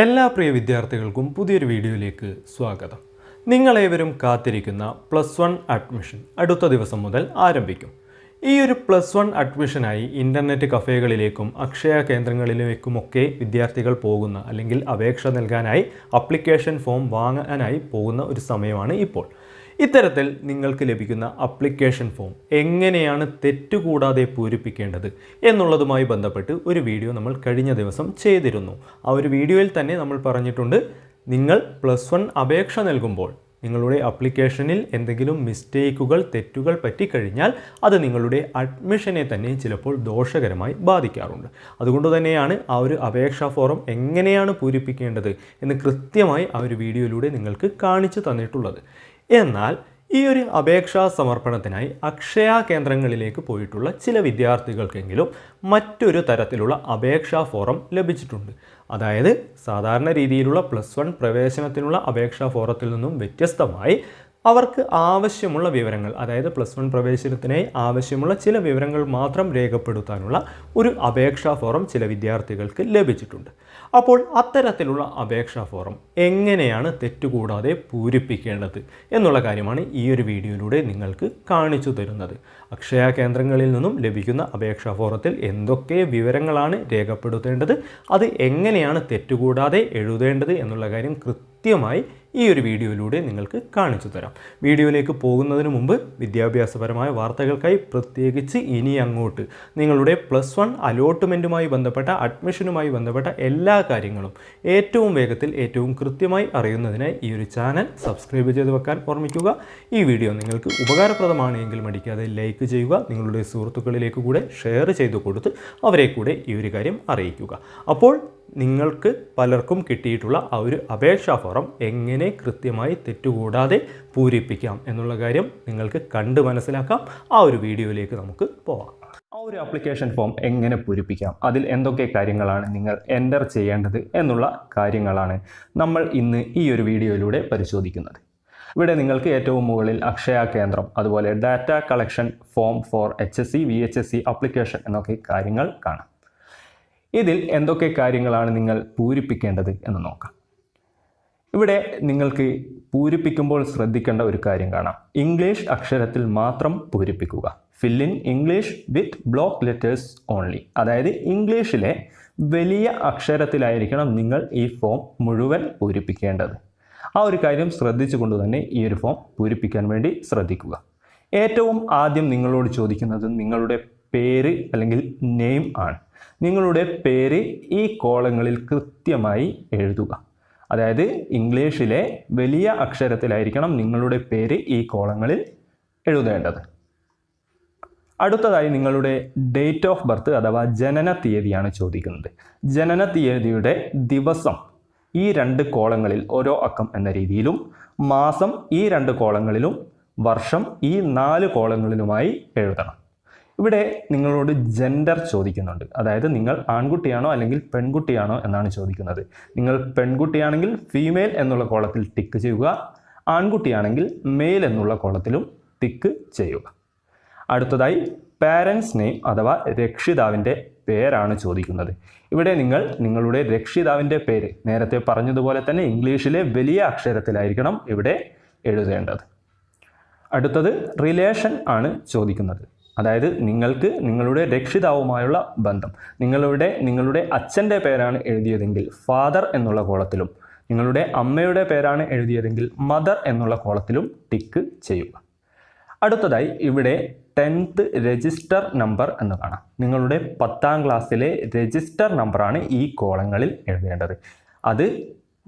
എല്ലാ പ്രിയ വിദ്യാർത്ഥികൾക്കും പുതിയൊരു വീഡിയോയിലേക്ക് സ്വാഗതം. നിങ്ങളേവരും കാത്തിരിക്കുന്ന പ്ലസ് വൺ അഡ്മിഷൻ അടുത്ത ദിവസം മുതൽ ആരംഭിക്കും. ഈ ഒരു പ്ലസ് വൺ അഡ്മിഷനായി ഇന്റർനെറ്റ് കഫേകളിലേക്കും അക്ഷയ കേന്ദ്രങ്ങളിലേക്കുമൊക്കെ വിദ്യാർത്ഥികൾ പോകുന്ന അല്ലെങ്കിൽ അപേക്ഷ നൽകാനായി അപ്ലിക്കേഷൻ ഫോം വാങ്ങാനായി പോകുന്ന ഒരു സമയമാണ് ഇപ്പോൾ. ഇത്തരത്തിൽ നിങ്ങൾക്ക് ലഭിക്കുന്ന അപ്ലിക്കേഷൻ ഫോം എങ്ങനെയാണ് തെറ്റുകൂടാതെ പൂരിപ്പിക്കേണ്ടത് എന്നുള്ളതുമായി ബന്ധപ്പെട്ട് ഒരു വീഡിയോ നമ്മൾ കഴിഞ്ഞ ദിവസം ചെയ്തിരുന്നു. ആ ഒരു വീഡിയോയിൽ തന്നെ നമ്മൾ പറഞ്ഞിട്ടുണ്ട് നിങ്ങൾ പ്ലസ് വൺ അപേക്ഷ നൽകുമ്പോൾ നിങ്ങളുടെ അപ്ലിക്കേഷനിൽ എന്തെങ്കിലും മിസ്റ്റേക്കുകൾ തെറ്റുകൾ പറ്റിക്കഴിഞ്ഞാൽ അത് നിങ്ങളുടെ അഡ്മിഷനെ തന്നെ ചിലപ്പോൾ ദോഷകരമായി ബാധിക്കാറുണ്ട്. അതുകൊണ്ട് തന്നെയാണ് ആ ഒരു അപേക്ഷാ ഫോറം എങ്ങനെയാണ് പൂരിപ്പിക്കേണ്ടത് എന്ന് കൃത്യമായി ആ ഒരു വീഡിയോയിലൂടെ നിങ്ങൾക്ക് കാണിച്ചു തന്നിട്ടുള്ളത്. എന്നാൽ ഈ ഒരു അപേക്ഷാ സമർപ്പണത്തിനായി അക്ഷയ കേന്ദ്രങ്ങളിലേക്ക് പോയിട്ടുള്ള ചില വിദ്യാർത്ഥികൾക്കെങ്കിലും മറ്റൊരു തരത്തിലുള്ള അപേക്ഷാ ഫോറം ലഭിച്ചിട്ടുണ്ട്. അതായത് സാധാരണ രീതിയിലുള്ള പ്ലസ് വൺ പ്രവേശനത്തിനുള്ള അപേക്ഷാ ഫോറത്തിൽ നിന്നും വ്യത്യസ്തമായി അവർക്ക് ആവശ്യമുള്ള വിവരങ്ങൾ അതായത് പ്ലസ് വൺ പ്രവേശനത്തിനായി ആവശ്യമുള്ള ചില വിവരങ്ങൾ മാത്രം രേഖപ്പെടുത്താനുള്ള ഒരു അപേക്ഷാ ഫോറം ചില വിദ്യാർത്ഥികൾക്ക് ലഭിച്ചിട്ടുണ്ട്. അപ്പോൾ അത്തരത്തിലുള്ള അപേക്ഷാ ഫോറം എങ്ങനെയാണ് തെറ്റുകൂടാതെ പൂരിപ്പിക്കേണ്ടത് എന്നുള്ള കാര്യമാണ് ഈ ഒരു വീഡിയോയിലൂടെ നിങ്ങൾക്ക് കാണിച്ചു തരുന്നത്. അക്ഷയ കേന്ദ്രങ്ങളിൽ നിന്നും ലഭിക്കുന്ന അപേക്ഷാ ഫോറത്തിൽ എന്തൊക്കെ വിവരങ്ങളാണ് രേഖപ്പെടുത്തേണ്ടത് അത് എങ്ങനെയാണ് തെറ്റുകൂടാതെ എഴുതേണ്ടത് എന്നുള്ള കാര്യം കൃത്യമായി ഈ ഒരു വീഡിയോയിലൂടെ നിങ്ങൾക്ക് കാണിച്ചു തരാം. വീഡിയോയിലേക്ക് പോകുന്നതിന് മുമ്പ് വിദ്യാഭ്യാസപരമായ വാർത്തകൾക്കായി പ്രത്യേകിച്ച് ഇനി അങ്ങോട്ട് നിങ്ങളുടെ പ്ലസ് വൺ അലോട്ട്മെന്റുമായി ബന്ധപ്പെട്ട അഡ്മിഷനുമായി ബന്ധപ്പെട്ട എല്ലാ കാര്യങ്ങളും ഏറ്റവും വേഗത്തിൽ ഏറ്റവും കൃത്യമായി അറിയുന്നതിനായി ഈ ഒരു ചാനൽ സബ്സ്ക്രൈബ് ചെയ്ത് വെക്കാൻ ഓർമ്മിക്കുക. ഈ വീഡിയോ നിങ്ങൾക്ക് ഉപകാരപ്രദമാണ് എങ്കിൽ മടിക്കാതെ ലൈക്ക് ചെയ്യുക നിങ്ങളുടെ സുഹൃത്തുക്കളിലേക്ക് കൂടെ ഷെയർ ചെയ്തു കൊടുത്ത് അവരെ കൂടെ ഈ ഒരു കാര്യം അറിയിക്കുക. അപ്പോൾ നിങ്ങൾക്ക് പലർക്കും കിട്ടിയിട്ടുള്ള ആ ഒരു അപേക്ഷാ ഫോറം എങ്ങനെ കൃത്യമായി തെറ്റുകൂടാതെ പൂരിപ്പിക്കാം എന്നുള്ള കാര്യം നിങ്ങൾക്ക് കണ്ട് മനസ്സിലാക്കാം. ആ ഒരു വീഡിയോയിലേക്ക് നമുക്ക് പോവാം. ആ ഒരു ആപ്ലിക്കേഷൻ ഫോം എങ്ങനെ പൂരിപ്പിക്കാം? അതിൽ എന്തൊക്കെ കാര്യങ്ങളാണ് നിങ്ങൾ എന്റർ ചെയ്യേണ്ടത് എന്നുള്ള കാര്യങ്ങളാണ് നമ്മൾ ഇന്ന് ഈ ഒരു വീഡിയോയിലൂടെ പരിശോധിക്കുന്നത്. ഇവിടെ നിങ്ങൾക്ക് ഏറ്റവും മുകളിൽ അക്ഷയ കേന്ദ്രം അതുപോലെ data collection form for H S C V H S C application എന്നൊക്കെ കാര്യങ്ങൾ കാണാം. ഇതിൽ എന്തൊക്കെ കാര്യങ്ങളാണ് നിങ്ങൾ പൂരിപ്പിക്കേണ്ടത് എന്ന് നോക്കാം. ഇവിടെ നിങ്ങൾക്ക് പൂരിപ്പിക്കുമ്പോൾ ശ്രദ്ധിക്കേണ്ട ഒരു കാര്യം കാണാം. ഇംഗ്ലീഷ് അക്ഷരത്തിൽ മാത്രം പൂരിപ്പിക്കുക. Fill in English with block letters only അതായത് ഇംഗ്ലീഷിലെ വലിയ അക്ഷരത്തിലായിരിക്കണം നിങ്ങൾ ഈ ഫോം മുഴുവൻ പൂരിപ്പിക്കേണ്ടത്. ആ ഒരു കാര്യം ശ്രദ്ധിച്ചു കൊണ്ട് തന്നെ ഈ ഒരു ഫോം പൂരിപ്പിക്കാൻ വേണ്ടി ശ്രദ്ധിക്കുക. ഏറ്റവും ആദ്യം നിങ്ങളോട് ചോദിക്കുന്നത് നിങ്ങളുടെ പേര് അല്ലെങ്കിൽ നെയിം ആണ്. നിങ്ങളുടെ പേര് ഈ കോളങ്ങളിൽ കൃത്യമായി എഴുതുക. അതായത് ഇംഗ്ലീഷിലെ വലിയ അക്ഷരത്തിലായിരിക്കണം നിങ്ങളുടെ പേര് ഈ കോളങ്ങളിൽ എഴുതേണ്ടത്. അടുത്തതായി നിങ്ങളുടെ ഡേറ്റ് ഓഫ് ബർത്ത് അഥവാ ജനന തീയതിയാണ് ചോദിക്കുന്നത്. ജനന തീയതിയുടെ ദിവസം ഈ രണ്ട് കോളങ്ങളിൽ ഓരോ അക്കം എന്ന രീതിയിലും മാസം ഈ രണ്ട് കോളങ്ങളിലും വർഷം ഈ നാല് കോളങ്ങളിലുമായി എഴുതണം. ഇവിടെ നിങ്ങളോട് ജെൻഡർ ചോദിക്കുന്നുണ്ട്. അതായത് നിങ്ങൾ ആൺകുട്ടിയാണോ അല്ലെങ്കിൽ പെൺകുട്ടിയാണോ എന്നാണ് ചോദിക്കുന്നത്. നിങ്ങൾ പെൺകുട്ടിയാണെങ്കിൽ ഫീമെയിൽ എന്നുള്ള കോളത്തിൽ ടിക്ക് ചെയ്യുക. ആൺകുട്ടിയാണെങ്കിൽ മെയിൽ എന്നുള്ള കോളത്തിലും ടിക്ക് ചെയ്യുക. അടുത്തതായി പാരൻസ് നെയിം അഥവാ രക്ഷിതാവിന്റെ പേരാണ് ചോദിക്കുന്നത്. ഇവിടെ നിങ്ങൾ നിങ്ങളുടെ രക്ഷിതാവിന്റെ പേര് നേരത്തെ പറഞ്ഞതുപോലെ തന്നെ ഇംഗ്ലീഷിലെ വലിയ അക്ഷരത്തിലായിരിക്കണം ഇവിടെ എഴുതേണ്ടത്. അടുത്തത് റിലേഷൻ ആണ് ചോദിക്കുന്നത്. അതായത് നിങ്ങൾക്ക് നിങ്ങളുടെ രക്ഷിതാവുമായുള്ള ബന്ധം. നിങ്ങളുടെ നിങ്ങളുടെ അച്ഛന്റെ പേരാണ് എഴുതിയതെങ്കിൽ ഫാദർ എന്നുള്ള കോളത്തിലും നിങ്ങളുടെ അമ്മയുടെ പേരാണ് എഴുതിയതെങ്കിൽ മദർ എന്നുള്ള കോളത്തിലും ടിക്ക് ചെയ്യുക. അടുത്തതായി ഇവിടെ ടെൻത്ത് രജിസ്റ്റർ നമ്പർ എന്ന് കാണാം. നിങ്ങളുടെ പത്താം ക്ലാസ്സിലെ രജിസ്റ്റർ നമ്പറാണ് ഈ കോളങ്ങളിൽ എഴുതേണ്ടത്. അത്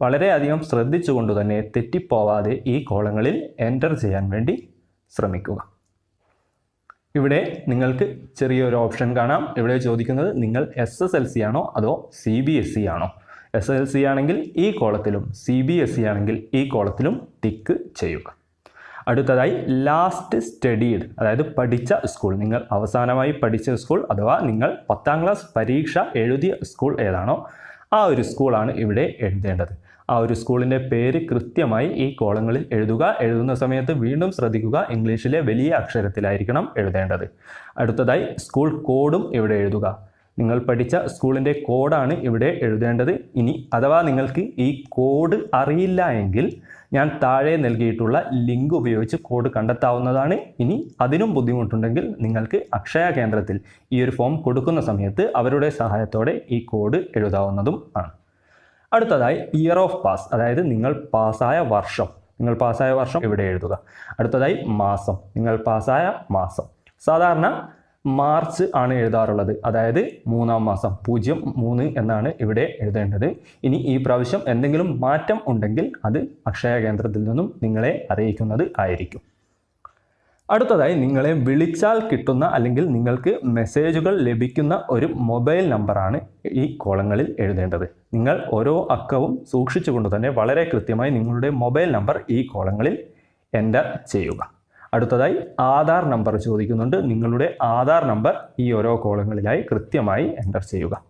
വളരെയധികം ശ്രദ്ധിച്ചുകൊണ്ട് തന്നെ തെറ്റിപ്പോവാതെ ഈ കോളങ്ങളിൽ എന്റർ ചെയ്യാൻ വേണ്ടി ശ്രമിക്കുക. ഇവിടെ നിങ്ങൾക്ക് ചെറിയൊരു ഓപ്ഷൻ കാണാം. ഇവിടെ ചോദിക്കുന്നത് നിങ്ങൾ എസ് എസ് എൽ സി ആണോ അതോ സി ബി എസ് സി ആണോ? എസ് എൽ സി ആണെങ്കിൽ ഈ കോളത്തിലും സി ബി എസ് സി ആണെങ്കിൽ ഈ കോളത്തിലും ടിക്ക് ചെയ്യുക. അടുത്തതായി ലാസ്റ്റ് സ്റ്റഡീഡ് അതായത് പഠിച്ച സ്കൂൾ നിങ്ങൾ അവസാനമായി പഠിച്ച സ്കൂൾ അഥവാ നിങ്ങൾ പത്താം ക്ലാസ് പരീക്ഷ എഴുതിയ സ്കൂൾ ഏതാണോ ആ ഒരു സ്കൂളാണ് ഇവിടെ എഴുതേണ്ടത്. ആ ഒരു സ്കൂളിന്റെ പേര് കൃത്യമായി ഈ കോളങ്ങളിൽ എഴുതുക. എഴുതുന്ന സമയത്ത് വീണ്ടും ശ്രദ്ധിക്കുക. ഇംഗ്ലീഷിലെ വലിയ അക്ഷരത്തിലായിരിക്കണം എഴുതേണ്ടത്. അടുത്തതായി സ്കൂൾ കോഡും ഇവിടെ എഴുതുക. നിങ്ങൾ പഠിച്ച സ്കൂളിന്റെ കോഡാണ് ഇവിടെ എഴുതേണ്ടത്. ഇനി അഥവാ നിങ്ങൾക്ക് ഈ കോഡ് അറിയില്ല എങ്കിൽ ഞാൻ താഴെ നൽകിയിട്ടുള്ള ലിങ്ക് ഉപയോഗിച്ച് കോഡ് കണ്ടെത്താവുന്നതാണ്. ഇനി അതിനും ബുദ്ധിമുട്ടുണ്ടെങ്കിൽ നിങ്ങൾക്ക് അക്ഷയ കേന്ദ്രത്തിൽ ഈ ഒരു ഫോം കൊടുക്കുന്ന സമയത്ത് അവരുടെ സഹായത്തോടെ ഈ കോഡ് എഴുതാവുന്നതും ആണ്. അടുത്തതായി ഇയർ ഓഫ് പാസ് അതായത് നിങ്ങൾ പാസ്സായ വർഷം. നിങ്ങൾ പാസ്സായ വർഷം ഇവിടെ എഴുതുക. അടുത്തതായി മാസം. നിങ്ങൾ പാസ്സായ മാസം. സാധാരണ മാർച്ച് ആണ് എഴുതാറുള്ളത്. അതായത് മൂന്നാം മാസം. പൂജ്യം മൂന്ന് എന്നാണ് ഇവിടെ എഴുതേണ്ടത്. ഇനി ഈ പ്രാവശ്യം എന്തെങ്കിലും മാറ്റം ഉണ്ടെങ്കിൽ അത് അക്ഷയ കേന്ദ്രത്തിൽ നിന്നും നിങ്ങളെ അറിയിക്കുന്നത് ആയിരിക്കും. അടുത്തതായി നിങ്ങളെ വിളിച്ചാൽ കിട്ടുന്ന അല്ലെങ്കിൽ നിങ്ങൾക്ക് മെസ്സേജുകൾ ലഭിക്കുന്ന ഒരു മൊബൈൽ നമ്പറാണ് ഈ കോളങ്ങളിൽ എഴുതേണ്ടത്. നിങ്ങൾ ഓരോ അക്കവും സൂക്ഷിച്ചുകൊണ്ട് തന്നെ വളരെ കൃത്യമായി നിങ്ങളുടെ മൊബൈൽ നമ്പർ ഈ കോളങ്ങളിൽ എന്റർ ചെയ്യുക. അടുത്തതായി ആധാർ നമ്പർ ചോദിക്കുന്നുണ്ട്. നിങ്ങളുടെ ആധാർ നമ്പർ ഈ ഓരോ കോളങ്ങളിലായി കൃത്യമായി എന്റർ ചെയ്യുക.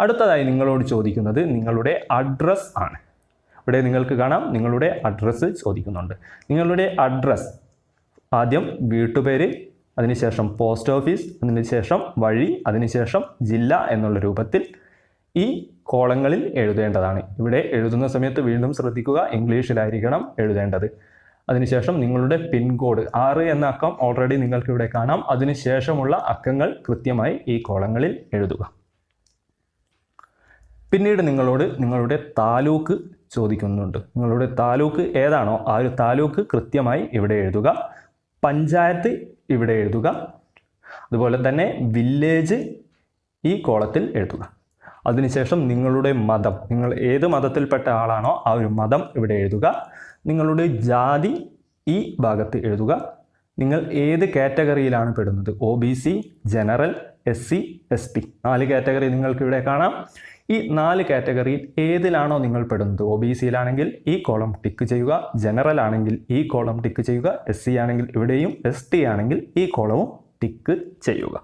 അടുത്തതായി നിങ്ങളോട് ചോദിക്കുന്നത് നിങ്ങളുടെ അഡ്രസ്സ് ആണ്. ഇവിടെ നിങ്ങൾക്ക് കാണാം. നിങ്ങളുടെ അഡ്രസ്സ് ചോദിക്കുന്നുണ്ട്. നിങ്ങളുടെ അഡ്രസ്സ് ആദ്യം വീട്ടുപേര് അതിനുശേഷം പോസ്റ്റ് ഓഫീസ് അതിനുശേഷം വഴി അതിനുശേഷം ജില്ല എന്നുള്ള രൂപത്തിൽ ഈ കോളങ്ങളിൽ എഴുതേണ്ടതാണ്. ഇവിടെ എഴുതുന്ന സമയത്ത് വീണ്ടും ശ്രദ്ധിക്കുക ഇംഗ്ലീഷിലായിരിക്കണം എഴുതേണ്ടത്. അതിനുശേഷം നിങ്ങളുടെ പിൻകോഡ് ആറ് എന്ന അക്കം ഓൾറെഡി നിങ്ങൾക്ക് ഇവിടെ കാണാം. അതിനുശേഷമുള്ള അക്കങ്ങൾ കൃത്യമായി ഈ കോളങ്ങളിൽ എഴുതുക. പിന്നീട് നിങ്ങളോട് നിങ്ങളുടെ താലൂക്ക് ചോദിക്കുന്നുണ്ട്. നിങ്ങളുടെ താലൂക്ക് ഏതാണോ ആ ഒരു താലൂക്ക് കൃത്യമായി ഇവിടെ എഴുതുക. പഞ്ചായത്ത് ഇവിടെ എഴുതുക. അതുപോലെ തന്നെ വില്ലേജ് ഈ കോളത്തിൽ എഴുതുക. അതിനുശേഷം നിങ്ങളുടെ മതം നിങ്ങൾ ഏത് മതത്തിൽപ്പെട്ട ആളാണോ ആ ഒരു മതം ഇവിടെ എഴുതുക. നിങ്ങളുടെ ജാതി ഈ ഭാഗത്ത് എഴുതുക. നിങ്ങൾ ഏത് കാറ്റഗറിയിലാണ് പെടുന്നത്? O B C general S C S T നാല് കാറ്റഗറി നിങ്ങൾക്കിവിടെ കാണാം. ഈ നാല് കാറ്റഗറിയിൽ ഏതിലാണോ നിങ്ങൾ പെടുന്നത്? ഒ ബി സിയിലാണെങ്കിൽ ഈ കോളം ടിക്ക് ചെയ്യുക ജനറൽ ആണെങ്കിൽ ഈ കോളം ടിക്ക് ചെയ്യുക എസ് സി ആണെങ്കിൽ ഇവിടെയും എസ് ടി ആണെങ്കിൽ ഈ കോളവും ടിക്ക് ചെയ്യുക.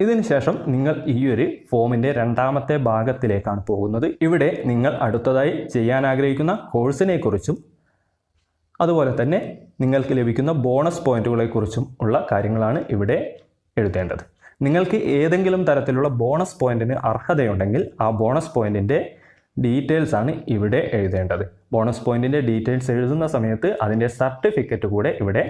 ഇതിന് ശേഷം നിങ്ങൾ ഈ ഒരു ഫോമിന്റെ രണ്ടാമത്തെ ഭാഗത്തിലേക്കാണ് പോകുന്നത്. ഇവിടെ നിങ്ങൾ അടുത്തതായി ചെയ്യാൻ ആഗ്രഹിക്കുന്ന കോഴ്സിനെക്കുറിച്ചും അതുപോലെ തന്നെ നിങ്ങൾക്ക് ലഭിക്കുന്ന ബോണസ് പോയിന്റുകളെക്കുറിച്ചും ഉള്ള കാര്യങ്ങളാണ് ഇവിടെ എഴുതേണ്ടത്. നിങ്ങൾക്ക് ഏതെങ്കിലും തരത്തിലുള്ള ബോണസ് പോയിന്റിന് അർഹതയുണ്ടെങ്കിൽ ആ ബോണസ് പോയിന്റിന്റെ ഡീറ്റെയിൽസ് ആണ് ഇവിടെ എഴുതേണ്ടത്. ബോണസ് പോയിന്റിന്റെ ഡീറ്റെയിൽസ് എഴുതുന്ന സമയത്ത് അതിന്റെ സർട്ടിഫിക്കറ്റ് കൂടെ ഇവിടെ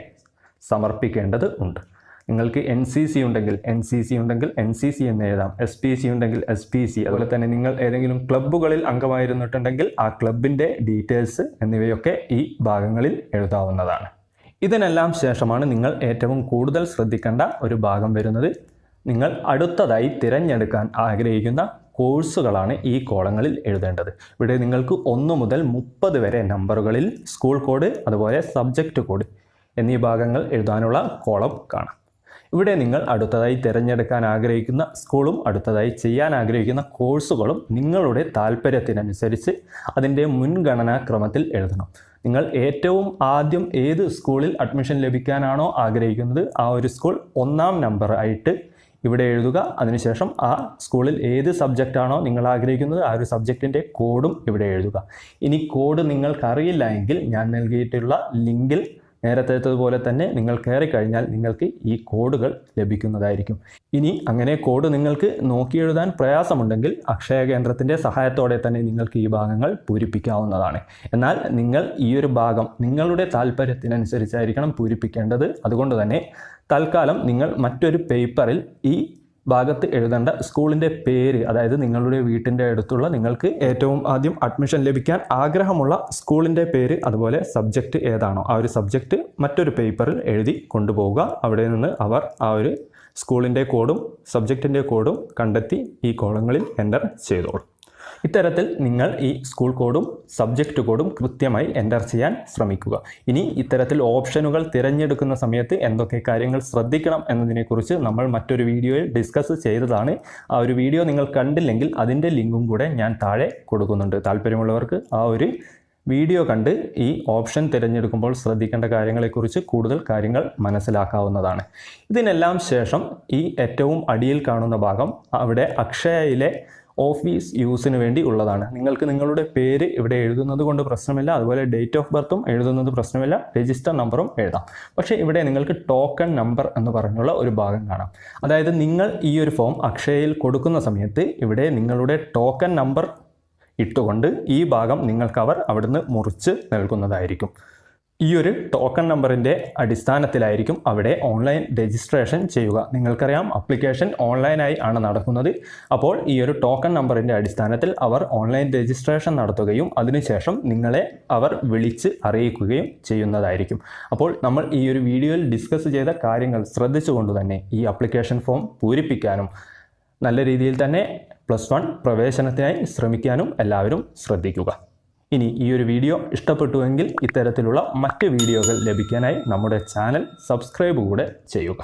സമർപ്പിക്കേണ്ടത് ഉണ്ട്. നിങ്ങൾക്ക് എൻ സി സി ഉണ്ടെങ്കിൽ എൻ സി സി ഉണ്ടെങ്കിൽ എൻ സി സി എന്ന് എഴുതാം. എസ് പി സി ഉണ്ടെങ്കിൽ എസ് പി സി അതുപോലെ തന്നെ നിങ്ങൾ ഏതെങ്കിലും ക്ലബ്ബുകളിൽ അംഗമായിരുന്നിട്ടുണ്ടെങ്കിൽ ആ ക്ലബിന്റെ ഡീറ്റെയിൽസ് എന്നിവയൊക്കെ ഈ ഭാഗങ്ങളിൽ എഴുതാവുന്നതാണ്. ഇതിനെല്ലാം ശേഷമാണ് നിങ്ങൾ ഏറ്റവും കൂടുതൽ ശ്രദ്ധിക്കേണ്ട ഒരു ഭാഗം വരുന്നത്. നിങ്ങൾ അടുത്തതായി തിരഞ്ഞെടുക്കാൻ ആഗ്രഹിക്കുന്ന കോഴ്സുകളാണ് ഈ കോളങ്ങളിൽ എഴുതേണ്ടത്. ഇവിടെ നിങ്ങൾക്ക് ഒന്ന് മുതൽ മുപ്പത് വരെ നമ്പറുകളിൽ സ്കൂൾ കോഡ് അതുപോലെ സബ്ജക്റ്റ് കോഡ് എന്നീ ഭാഗങ്ങൾ എഴുതാനുള്ള കോളം കാണാം. ഇവിടെ നിങ്ങൾ അടുത്തതായി തിരഞ്ഞെടുക്കാൻ ആഗ്രഹിക്കുന്ന സ്കൂളും അടുത്തതായി ചെയ്യാൻ ആഗ്രഹിക്കുന്ന കോഴ്സുകളും നിങ്ങളുടെ താല്പര്യത്തിനനുസരിച്ച് അതിന്റെ മുൻഗണനാക്രമത്തിൽ എഴുതണം. നിങ്ങൾ ഏറ്റവും ആദ്യം ഏത് സ്കൂളിൽ അഡ്മിഷൻ ലഭിക്കാനാണോ ആഗ്രഹിക്കുന്നത് ആ ഒരു സ്കൂൾ ഒന്നാം നമ്പർ ആയിട്ട് ഇവിടെ എഴുതുക. അതിനുശേഷം ആ സ്കൂളിൽ ഏത് സബ്ജക്റ്റാണോ നിങ്ങൾ ആഗ്രഹിക്കുന്നത് ആ ഒരു സബ്ജക്റ്റിന്റെ കോഡും ഇവിടെ എഴുതുക. ഇനി കോഡ് നിങ്ങൾക്കറിയില്ല എങ്കിൽ ഞാൻ നൽകിയിട്ടുള്ള ലിങ്കിൽ നേരത്തേതുപോലെ തന്നെ നിങ്ങൾ കയറി കഴിഞ്ഞാൽ നിങ്ങൾക്ക് ഈ കോഡുകൾ ലഭിക്കുന്നതായിരിക്കും. ഇനി അങ്ങനെ കോഡ് നിങ്ങൾക്ക് നോക്കി എഴുതാൻ പ്രയാസമുണ്ടെങ്കിൽ അക്ഷയ കേന്ദ്രത്തിന്റെ സഹായത്തോടെ തന്നെ നിങ്ങൾക്ക് ഈ ഭാഗങ്ങൾ പൂരിപ്പിക്കാവുന്നതാണ്. എന്നാൽ നിങ്ങൾ ഈ ഒരു ഭാഗം നിങ്ങളുടെ താല്പര്യത്തിനനുസരിച്ചായിരിക്കണം പൂരിപ്പിക്കേണ്ടത്. അതുകൊണ്ട് തന്നെ തൽക്കാലം നിങ്ങൾ മറ്റൊരു പേപ്പറിൽ ഈ ഭാഗത്ത് എഴുതേണ്ട സ്കൂളിന്റെ പേര് അതായത് നിങ്ങളുടെ വീട്ടിന്റെ അടുത്തുള്ള നിങ്ങൾക്ക് ഏറ്റവും ആദ്യം അഡ്മിഷൻ ലഭിക്കാൻ ആഗ്രഹമുള്ള സ്കൂളിന്റെ പേര് അതുപോലെ സബ്ജക്റ്റ് ഏതാണോ ആ ഒരു സബ്ജക്റ്റ് മറ്റൊരു പേപ്പറിൽ എഴുതി കൊണ്ടുപോവുക. അവിടെ നിന്ന് അവർ ആ ഒരു സ്കൂളിന്റെ കോഡും സബ്ജക്റ്റിന്റെ കോഡും കണ്ടെത്തി ഈ കോളങ്ങളിൽ എന്റർ ചെയ്തോളും. ഇത്തരത്തിൽ നിങ്ങൾ ഈ സ്കൂൾ കോഡും സബ്ജക്റ്റ് കോഡും കൃത്യമായി എന്റർ ചെയ്യാൻ ശ്രമിക്കുക. ഇനി ഇത്തരത്തിൽ ഓപ്ഷനുകൾ തിരഞ്ഞെടുക്കുന്ന സമയത്ത് എന്തൊക്കെ കാര്യങ്ങൾ ശ്രദ്ധിക്കണം എന്നതിനെക്കുറിച്ച് നമ്മൾ മറ്റൊരു വീഡിയോയിൽ ഡിസ്കസ് ചെയ്തതാണ്. ആ ഒരു വീഡിയോ നിങ്ങൾ കണ്ടില്ലെങ്കിൽ അതിന്റെ ലിങ്കും കൂടെ ഞാൻ താഴെ കൊടുക്കുന്നുണ്ട്. താല്പര്യമുള്ളവർക്ക് ആ ഒരു വീഡിയോ കണ്ട് ഈ ഓപ്ഷൻ തിരഞ്ഞെടുക്കുമ്പോൾ ശ്രദ്ധിക്കേണ്ട കാര്യങ്ങളെക്കുറിച്ച് കൂടുതൽ കാര്യങ്ങൾ മനസ്സിലാക്കാവുന്നതാണ്. ഇതിനെല്ലാം ശേഷം ഈ ഏറ്റവും അടിയിൽ കാണുന്ന ഭാഗം അവിടെ അക്ഷയയിലെ ഓഫീസ് യൂസിന് വേണ്ടി ഉള്ളതാണ്. നിങ്ങൾക്ക് നിങ്ങളുടെ പേര് ഇവിടെ എഴുതുന്നത് കൊണ്ട് പ്രശ്നമില്ല. അതുപോലെ ഡേറ്റ് ഓഫ് ബർത്തും എഴുതുന്നത് പ്രശ്നമില്ല. രജിസ്റ്റർ നമ്പറും എഴുതാം. പക്ഷേ ഇവിടെ നിങ്ങൾക്ക് ടോക്കൺ നമ്പർ എന്ന് പറഞ്ഞുള്ള ഒരു ഭാഗം കാണാം. അതായത് നിങ്ങൾ ഈ ഒരു ഫോം അക്ഷയയിൽ കൊടുക്കുന്ന സമയത്ത് ഇവിടെ നിങ്ങളുടെ ടോക്കൺ നമ്പർ ഇട്ടുകൊണ്ട് ഈ ഭാഗം നിങ്ങൾക്ക് അവർ അവിടുന്ന് മുറിച്ച് നൽകുന്നതായിരിക്കും. ഈ ഒരു ടോക്കൺ നമ്പറിന്റെ അടിസ്ഥാനത്തിലായിരിക്കും അവിടെ ഓൺലൈൻ രജിസ്ട്രേഷൻ ചെയ്യുക. നിങ്ങൾക്കറിയാം അപ്ലിക്കേഷൻ ഓൺലൈനായി ആണ് നടക്കുന്നത്. അപ്പോൾ ഈ ഒരു ടോക്കൺ നമ്പറിന്റെ അടിസ്ഥാനത്തിൽ അവർ ഓൺലൈൻ രജിസ്ട്രേഷൻ നടത്തുകയും അതിനുശേഷം നിങ്ങളെ അവർ വിളിച്ച് അറിയിക്കുകയും ചെയ്യുന്നതായിരിക്കും. അപ്പോൾ നമ്മൾ ഈ ഒരു വീഡിയോയിൽ ഡിസ്കസ് ചെയ്ത കാര്യങ്ങൾ ശ്രദ്ധിച്ചുകൊണ്ട് തന്നെ ഈ അപ്ലിക്കേഷൻ ഫോം പൂരിപ്പിക്കാനും നല്ല രീതിയിൽ തന്നെ പ്ലസ് വൺ പ്രവേശനത്തിനായി ശ്രമിക്കാനും എല്ലാവരും ശ്രദ്ധിക്കുക. ഇനി ഈ ഒരു വീഡിയോ ഇഷ്ടപ്പെട്ടുവെങ്കിൽ ഇത്തരത്തിലുള്ള മറ്റ് വീഡിയോകൾ ലഭിക്കാനായി നമ്മുടെ ചാനൽ സബ്സ്ക്രൈബ് കൂടെ ചെയ്യുക.